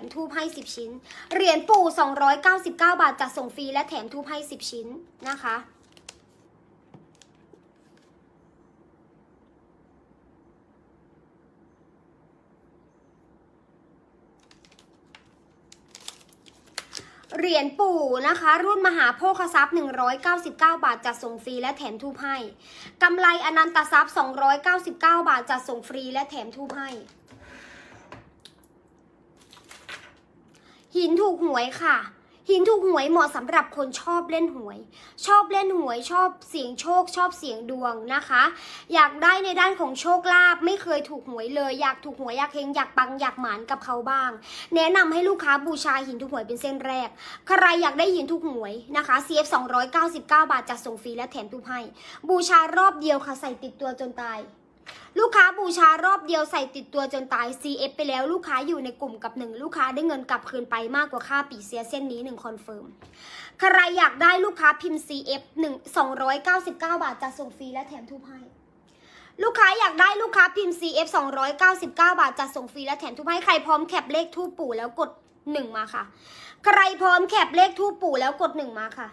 มทูบให้ 10 ชิ้น เหรียญปู่ 299 บาทจัดส่งฟรีและแถมทูบให้ 10 ชิ้นนะคะ เหรียญปู่นะคะ รุ่นมหาโภคทรัพย์ 199 บาทจัดส่งฟรีและแถมทูบให้กำไรอนันตทรัพย์ 299 บาทจัดส่งฟรีและแถมทูบให้ หินถูกหวยค่ะ หินถูกหวยเหมาะสำหรับคนชอบเล่นหวย ชอบเล่นหวยชอบเสียงโชค ชอบเสียงดวงนะคะ อยากได้ในด้านของโชคลาภไม่เคยถูกหวยเลย อยากถูกหวยอยากเฮงอยากปังอยากหมานกับเขาบ้าง แนะนำให้ลูกค้าบูชาหินถูกหวยเป็นเส้นแรก ใครอยากได้หินถูกหวยนะคะ CF 299 บาทจัดส่งฟรีและแถมทุกให้บูชารอบเดียวค่ะใส่ติดตัวจนตาย ลูกค้าบูชารอบเดียวใส่ติดตัวจนตาย CF ไปแล้วลูกค้าอยู่ในกลุ่มกับหนึ่งลูกค้าได้เงินกลับคืนไปมากกว่าค่าปีเสียเส้นนี้หนึ่งคอนเฟิร์มใครอยากได้ลูกค้าพิมพ์ CF 1 299 บาทจะส่งฟรีและแถมทุกให้ลูกค้าอยากได้ลูกค้าพิมพ์ CF 299 บาทจะส่งฟรีและแถมทุกให้ใครพร้อมแคปเลขทูปปู่แล้วกดหนึ่งมาค่ะ ใครพร้อมแคปเลขทูปปู่แล้วกดหนึ่งมาค่ะ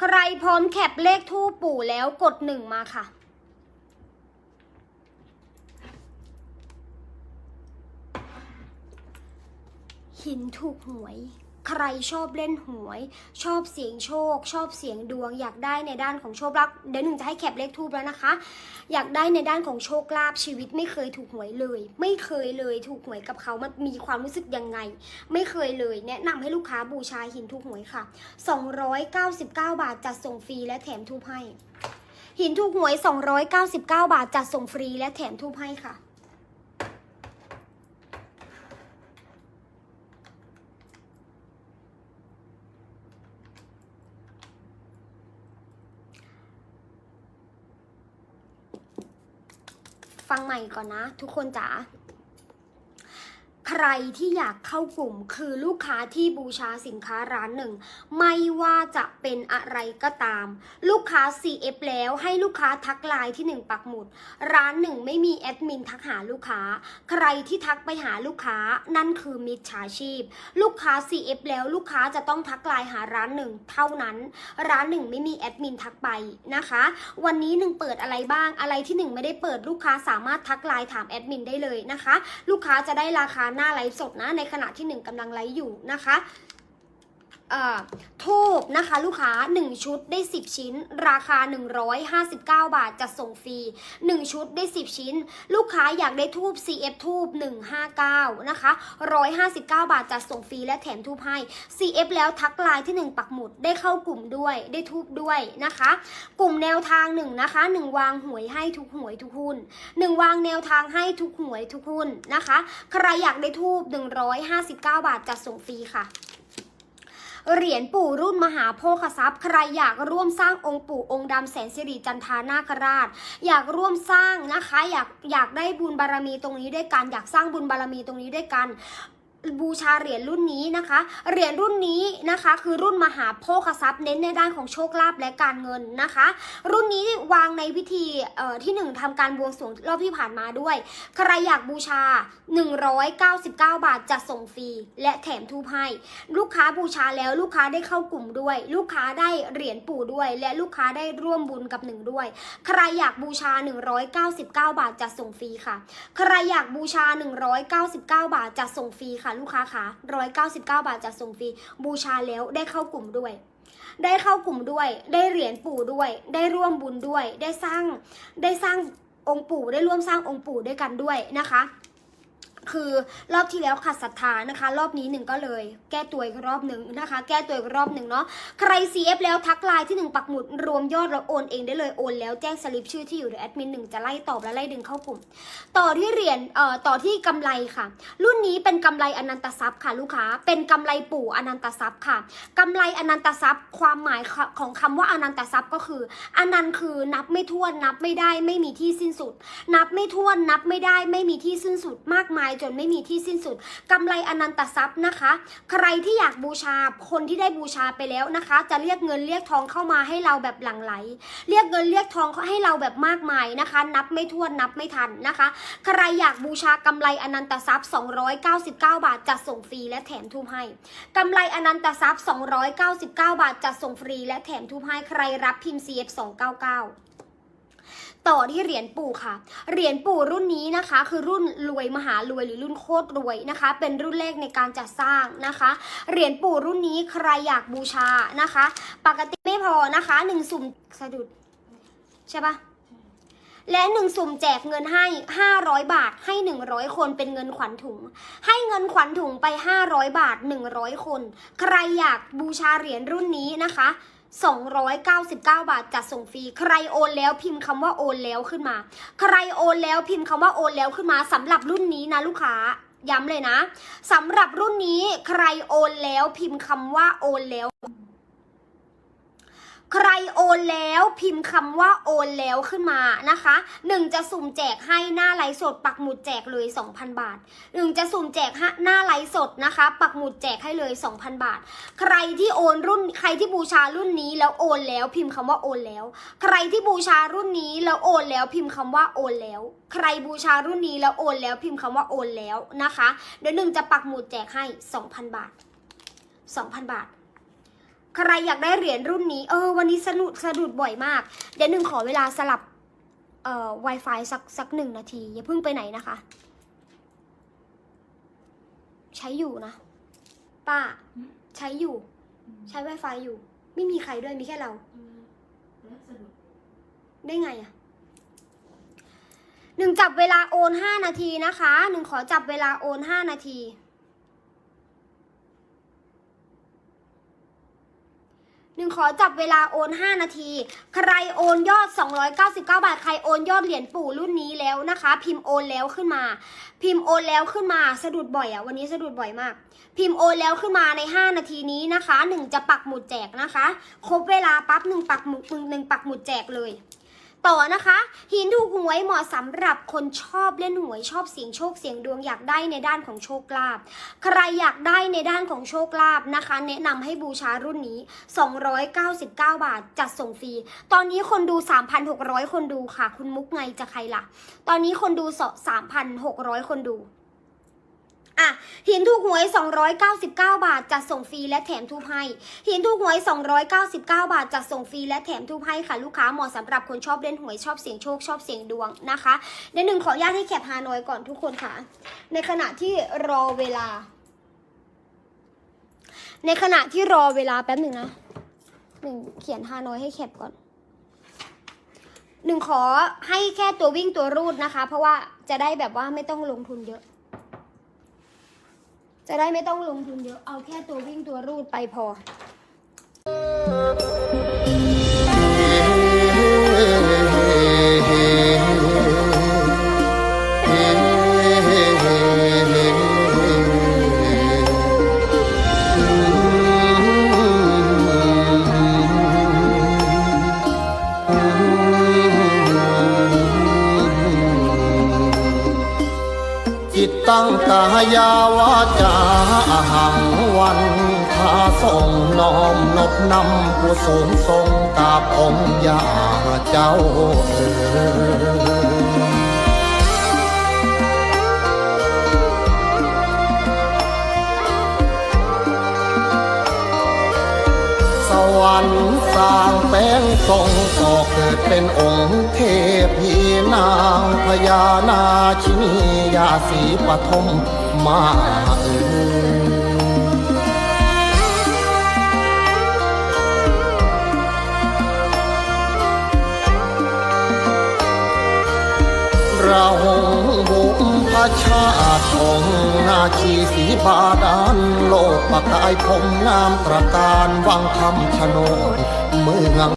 ใครพร้อมแคปเลขทูปปู่แล้วกดหนึ่งมาค่ะ หินถูกหวย ใครชอบเล่นหวย ชอบเสียงโชค ชอบเสียงดวง อยากได้ในด้านของโชคลาภเดี๋ยวหนึ่งจะให้แคปเลขทูบแล้วนะคะ อยากได้ในด้านของโชคลาภชีวิตไม่เคยถูกหวยเลย ไม่เคยเลยถูกหวยกับเขามันมีความรู้สึกยังไง ไม่เคยเลย แนะนำให้ลูกค้าบูชาหินถูกหวยค่ะ 299 บาทจัดส่งฟรีและแถมทูบให้หินถูกหวย 299 บาทจัดส่งฟรีและแถมทูบให้ค่ะ ฟังใหม่ก่อนนะ ทุกคนจ๋า ใครที่อยากเข้ากลุ่มคือลูกค้าที่บูชาสินค้าร้านหนึ่ง ไม่ว่าจะเป็นอะไรก็ตาม ลูกค้า CF แล้วให้ลูกค้าทักไลน์ที่หนึ่งปักหมุด ร้านหนึ่งไม่มีแอดมินทักหาลูกค้า ใครที่ทักไปหาลูกค้านั่นคือมิจฉาชีพ ลูกค้า CF แล้วลูกค้าจะต้องทักไลน์หาร้านหนึ่งเท่านั้น ร้านหนึ่งไม่มีแอดมินทักไปนะคะ วันนี้หนึ่งเปิดอะไรบ้างอะไรที่หนึ่งไม่ได้เปิดลูกค้าสามารถทักไลน์ถามแอดมินได้เลยนะคะ ลูกค้าจะได้ราคาหน้าไลฟ์สดนะ ในขณะที่หนึ่งกำลังไลฟ์อยู่นะคะ ทูบนะคะ ลูกค้า 1 ชุดได้ 10 ชิ้น ราคา 159 บาทจะส่งฟรี 1 ชุดได้ 10 ชิ้น ลูกค้าอยากได้ทูบ CF ทูบ159 นะคะ 159 บาทจะส่งฟรีและแถมทูบให้ CF แล้วทักไลน์ที่ 1 ปักหมุดได้เข้ากลุ่มด้วยได้ทูบด้วยนะคะ กลุ่มแนวทางหนึ่งนะคะหนึ่งวางหวยให้ทุกหวยทุกหุ้นหนึ่งวางแนวทางให้ทุกหวยทุกหุ้นนะคะ ใครอยากได้ทูบ159 บาทจะส่งฟรีค่ะ เหรียญปู่รุ่นมหาโพคทรัพย์ ใครอยากร่วมสร้างองค์ปู่องค์ดำแสนสิริจันทานาคราช อยากร่วมสร้างนะคะ อยากอยากได้บุญบารมีตรงนี้ด้วยกัน อยากสร้างบุญบารมีตรงนี้ด้วยกัน บูชาเหรียญรุ่นนี้นะคะ เหรียญรุ่นนี้นะคะ คือรุ่นมหาโภคทรัพย์เน้นในด้านของโชคลาภและการเงินนะคะ รุ่นนี้วางในพิธีที่หนึ่งทำการบวงสรวงรอบที่ผ่านมาด้วย ใครอยากบูชา 199 บาทจะส่งฟรี และแถมทูบให้ ลูกค้าบูชาแล้วลูกค้าได้เข้ากลุ่มด้วย ลูกค้าได้เหรียญปู่ด้วย และลูกค้าได้ร่วมบุญกับหนึ่งด้วย ใครอยากบูชา 199 บาทจะส่งฟรีค่ะ ใครอยากบูชา 199 บาทจะส่งฟรีค่ะลูกค้าคะ199 บาทจะส่งฟรี บูชาแล้วได้เข้ากลุ่มด้วย ได้เข้ากลุ่มด้วย ได้เหรียญปู่ด้วย ได้ร่วมบุญด้วย ได้สร้าง ได้สร้างองค์ปู่ ได้ร่วมสร้างองค์ปู่ด้วยกันด้วยนะคะ คือรอบที่แล้วขาดศรัทธานะคะ รอบนี้หนึ่งก็เลย แก้ตัวอีกรอบหนึ่งนะคะ แก้ตัวอีกรอบหนึ่งเนาะใคร CF แล้วทักไลน์ที่หนึ่งปักหมุดรวมยอดเราโอนเองได้เลยโอนแล้วแจ้งสลิปชื่อที่อยู่เดี๋ยวแอดมินหนึ่งจะไล่ตอบและไล่ดึงเข้ากลุ่ม ต่อที่เหรียญเอ่อต่อที่กำไรค่ะ รุ่นนี้เป็นกำไรอนันตทรัพย์ค่ะ ลูกค้าเป็นกำไรปู่อนันตทรัพย์ค่ะกำไรอนันตทรัพย์ ความหมายของคำว่าอนันตทรัพย์ก็คืออนันต์คือนับไม่ถ้วนนับไม่ได้ไม่มีที่สิ้นสุด นับไม่ถ้วนนับไม่ได้ไม่มีที่สิ้นสุดมากมายจนไม่มีที่สิ้นสุดกำไรอนันตทรัพย์นะคะ ใครที่อยากบูชาคนที่ได้บูชาไปแล้วนะคะ จะเรียกเงินเรียกทองเข้ามาให้เราแบบหลั่งไหล เรียกเงินเรียกทองให้เราแบบมากมายนะคะ นับไม่ถ้วนนับไม่ทันนะคะ ใครอยากบูชากำไรอนันตทรัพย์ 299 บาทจะส่งฟรีและแถมทูบให้กำไรอนันตทรัพย์ 299 บาทจะส่งฟรีและแถมทูบให้ใครรับพิมพ์ CF 299 ต่อที่เหรียญปู่ค่ะ เหรียญปู่รุ่นนี้นะคะ คือรุ่นรวยมหารวยหรือรุ่นโคตรรวยนะคะ เป็นรุ่นแรกในการจัดสร้างนะคะ เหรียญปู่รุ่นนี้ใครอยากบูชานะคะ ปกติไม่พอนะคะหนึ่งสุ่มสะดุดใช่ปะและหนึ่งสุ่มแจกเงินให้ 500 บาทให้ 100 คนเป็นเงินขวัญถุง ให้เงินขวัญถุงไป 500 บาท 100 คน ใครอยากบูชาเหรียญรุ่นนี้นะคะ 299 บาทจัดส่งฟรีใครโอนแล้วพิมพ์คำว่าโอนแล้วขึ้นมา ใครโอนแล้วพิมพ์คำว่าโอนแล้วขึ้นมาสำหรับรุ่นนี้นะลูกค้าย้ำเลยนะสำหรับรุ่นนี้ใครโอนแล้วพิมพ์คำว่าโอนแล้ว ใครโอนแล้วพิมพ์คำว่าโอนแล้วขึ้นมานะคะหนึ่งจะสุ่มแจกให้หน้าไลฟ์สด ปักหมุดแจกเลย 2,000 บาทหนึ่งจะสุ่มแจกหน้าไลฟ์สดนะคะ ปักหมุดแจกให้เลย 2,000 บาท ใครที่โอนรุ่นใครที่บูชารุ่นนี้แล้วโอนแล้วพิมพ์คำว่าโอนแล้ว ใครที่บูชารุ่นนี้แล้วโอนแล้วพิมพ์คำว่าโอนแล้ว ใครบูชารุ่นนี้แล้วโอนแล้วพิมพ์คำว่าโอนแล้วนะคะ เดี๋ยวหนึ่งจะปักหมุดแจกให้ 2,000 บาท 2,000 บาท ใครอยากได้เหรียญรุ่นนี้ เออ วันนี้สนุดสะดุดบ่อยมาก เดี๋ยวหนึ่งขอเวลาสลับ เอ่อ Wi-Fi สักสักหนึ่งนาที อย่าเพิ่งไปไหนนะคะ ใช้อยู่นะ ป้า ใช้อยู่ ใช้ Wi-Fi อยู่ ไม่มีใครด้วยมีแค่เรา ได้ไงอะหนึ่งจับเวลาโอนห้านาทีนะคะ หนึ่งขอจับเวลาโอนห้านาที หนึ่ งขอจับเวลาโอน 5 นาที ใครโอนยอด 299 บาท ใครโอนยอดเหรียญปู่รุ่นนี้แล้วนะคะ พิมพ์โอนแล้วขึ้นมา พิมพ์โอนแล้วขึ้นมา สะดุดบ่อยอะวันนี้สะดุดบ่อยมาก พิมพ์โอนแล้วขึ้นมาใน 5 นาทีนี้นะคะหนึ่งจะปักหมุดแจกนะคะ ครบเวลาปั๊บหนึ่งปักหมุดหนึ่งปักหมุดแจกเลย ต่อนะคะ หินถูกหวยเหมาะสำหรับคนชอบเล่นหวยชอบเสียงโชคเสียงดวงอยากได้ในด้านของโชคลาภใครอยากได้ในด้านของโชคลาภนะคะ แนะนำให้บูชารุ่นนี้ 299 บาทจัดส่งฟรีตอนนี้คนดู 3,600 คนดูค่ะ คุณมุกไงจะใครล่ะ ตอนนี้คนดู 3,600 คนดู อะหินถูกหวย 299 บาทจัดส่งฟรีและแถมทูบให้หินถูกหวย 299 บาทจัดส่งฟรีและแถมทูบให้ค่ะลูกค้าเหมาะสำหรับคนชอบเล่นหวยชอบเสียงโชคชอบเสียงดวงนะคะเดี๋ยวหนึ่งขออนุญาตให้แคปฮานอยก่อนทุกคนค่ะ ในขณะที่รอเวลา ในขณะที่รอเวลาแป๊บหนึ่งนะหนึ่งเขียนฮานอยให้แคปก่อนหนึ่งขอให้แค่ตัววิ่งตัวรูดนะคะ เพราะว่าจะได้แบบว่าไม่ต้องลงทุนเยอะ จะได้ไม่ต้องลงทุนเยอะ เอาแค่ตัววิ่งตัวรูดไปพอ จิตตั้งกายาวาจาอาหังวันทาส่งน้อมนบนำผู้สูงทรงกาบองค์ยาเจ้าเออ วรรค์สร้างแป้งทรงก่อเกิดเป็นองค์เทพีนางพญานาชินียาสีปฐมมาเอ่ย ชาติของนาคีสีบาดาลโลกประกายผมงามตระการวังคำชนโนดเมือง